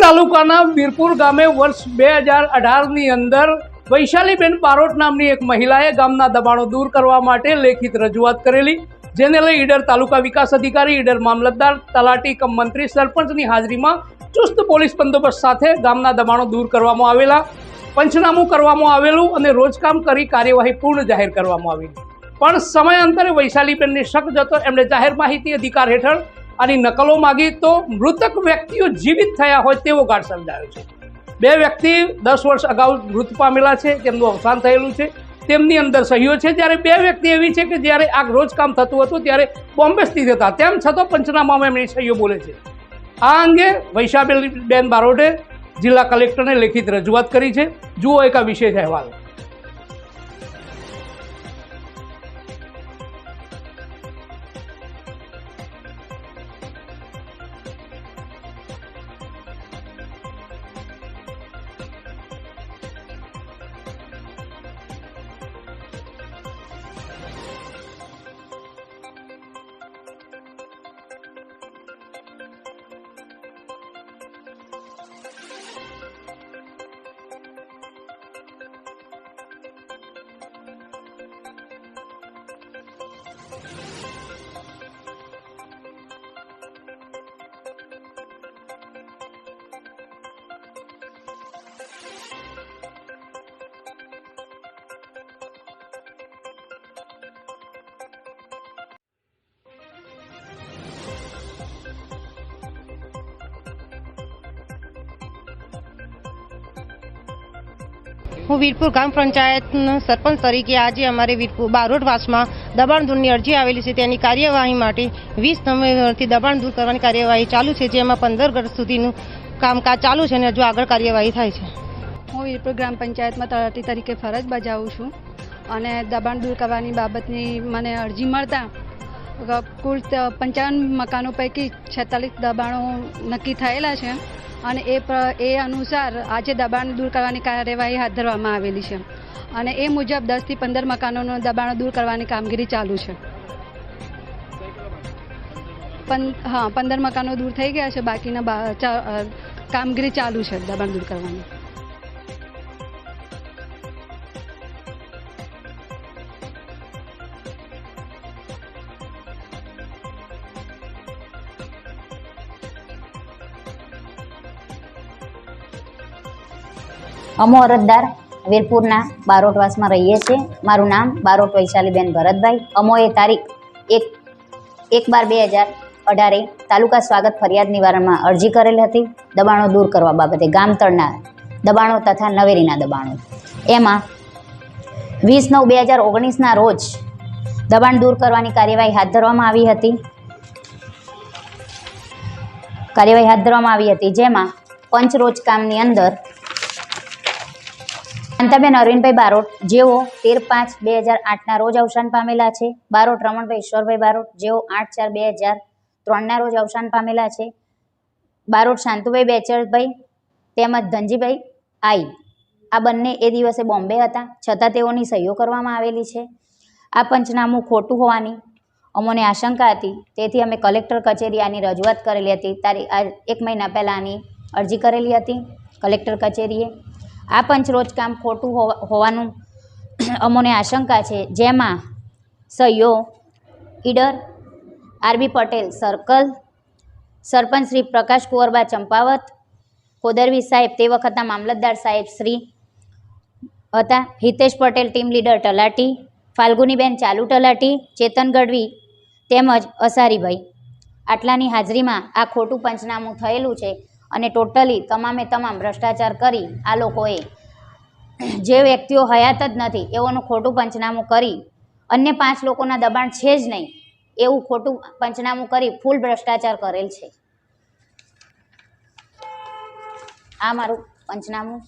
તાલુકાના વીરપુર ગામે વર્ષ બે હજાર અઢારની અંદર વૈશાલીબેન બારોટ નામની એક મહિલાએ ગામના દબાણો દૂર કરવા માટે લેખિત રજૂઆત કરેલી, જેને લઈ ઈડર તાલુકા વિકાસ અધિકારી, ઈડર મામલતદાર, તલાટી કમ મંત્રી, સરપંચની હાજરીમાં ચુસ્ત પોલીસ બંદોબસ્ત સાથે ગામના દબાણો દૂર કરવામાં આવેલા, પંચનામું કરવામાં આવેલું અને રોજકામ કરી કાર્યવાહી પૂર્ણ જાહેર કરવામાં આવેલી પણ સમયાંતરે વૈશાલીબેનની શક જતો એમણે જાહેર માહિતી અધિકાર હેઠળ આની નકલો માગી તો મૃતક વ્યક્તિઓ જીવિત થયા હોય તેવો ગાઢ સમજાયો છે. બે વ્યક્તિ દસ વર્ષ અગાઉ મૃત પામેલા છે, તેમનું અવસાન થયેલું છે. તેમની અંદર સહીઓ છે. જ્યારે બે વ્યક્તિ એવી છે કે જ્યારે આ રોજ કામ થતું હતું, ત્યારે બોમ્બે સ્થિત હતા. તેમ છતાં પંચનામામાં એમની સહીઓ બોલે છે. આ અંગે વૈશાબેન બારોટે જિલ્લા કલેક્ટરને લેખિત રજૂઆત કરી છે. જુઓ એક આ વિશેષ અહેવાલ. હું વીરપુર ગ્રામ પંચાયતના સરપંચ તરીકે આજે અમારે વીરપુર બારોટવાસમાં દબાણ દૂરની અરજી આવેલી છે. તેની કાર્યવાહી માટે વીસ નવેમ્બરથી દબાણ દૂર કરવાની કાર્યવાહી ચાલુ છે, જેમાં પંદર વર્ષ સુધીનું કામકાજ ચાલુ છે અને હજુ આગળ કાર્યવાહી થાય છે. હું વીરપુર ગ્રામ પંચાયતમાં તલાટી તરીકે ફરજ બજાવું છું અને દબાણ દૂર કરવાની બાબતની મને અરજી મળતા કુલ પંચાવન મકાનો પૈકી છેતાલીસ દબાણો નક્કી થયેલા છે. અને એ અનુસાર આજે દબાણ દૂર કરવાની કાર્યવાહી હાથ ધરવામાં આવેલી છે. અને એ મુજબ દસથી પંદર મકાનોનું દબાણો દૂર કરવાની કામગીરી ચાલુ છે. હા, પંદર મકાનો દૂર થઈ ગયા છે. બાકીના કામગીરી ચાલુ છે દબાણ દૂર કરવાની. અમો અરજદાર, વીરપુરના બારોટવાસમાં રહીએ છીએ. મારું નામ બારોટ વૈશાલીબેન ભરતભાઈ. અમોએ તારીખ એક એક બાર બે હજાર અઢારે તાલુકા સ્વાગત ફરિયાદ નિવારણમાં અરજી કરેલ હતી. દબાણો દૂર કરવા બાબતે ગામતળના દબાણો તથા નવેરીના દબાણો. એમાં વીસ નવ બે હજાર ઓગણીસના રોજ દબાણ દૂર કરવાની કાર્યવાહી હાથ ધરવામાં આવી હતી. કાર્યવાહી હાથ ધરવામાં આવી હતી. જેમાં પંચરોજ કામની અંદર શાંતાબેન અરવિંદભાઈ બારોટ, જેઓ તેર પાંચ બે હજાર આઠના રોજ અવસાન પામેલા છે. બારોટ, રમણભાઈ, ઈશ્વરભાઈ બારોટ, જેઓ આઠ ચાર બે હજાર ત્રણના રોજ અવસાન પામેલા છે. બારોટ, શાંતુભાઈ બેચરભાઈ તેમજ ધનજીભાઈ આઈ. આ બંને એ દિવસે બોમ્બે હતા. છતાં તેઓની સહીઓ કરવામાં આવેલી છે. આ પંચનામું ખોટું હોવાની અમોને આશંકા હતી. તેથી અમે કલેક્ટર કચેરી આની રજૂઆત કરેલી હતી. તારીખ, આ એક મહિના પહેલાં આની અરજી કરેલી હતી કલેક્ટર કચેરીએ. આ પંચરોજ કામ ખોટું હોવાનું અમોને આશંકા છે. જેમાં સૈયો, Idar, R B Patel, circle, sarpanch Shri Prakash Kunvarba Champawat, Kodarvi સાહેબ, તે વખતના મામલતદાર સાહેબ શ્રી હતા, હિતેશ પટેલ ટીમ લીડર તલાટી, ફાલ્ગુનીબેન ચાલુ તલાટી, ચેતન ગઢવી તેમજ અસારીભાઈ. આટલાની હાજરીમાં આ ખોટું પંચનામું થયેલું છે. અને ટોટલી તમામે તમામ ભ્રષ્ટાચાર કરી આ લોકોએ જે વ્યક્તિઓ હયાત જ નથી એઓનું ખોટું પંચનામું કરી અન્ય પાંચ લોકોના દબાણ છે જ નહીં, એવું ખોટું પંચનામું કરી ફૂલ ભ્રષ્ટાચાર કરેલ છે. આ મારું પંચનામું.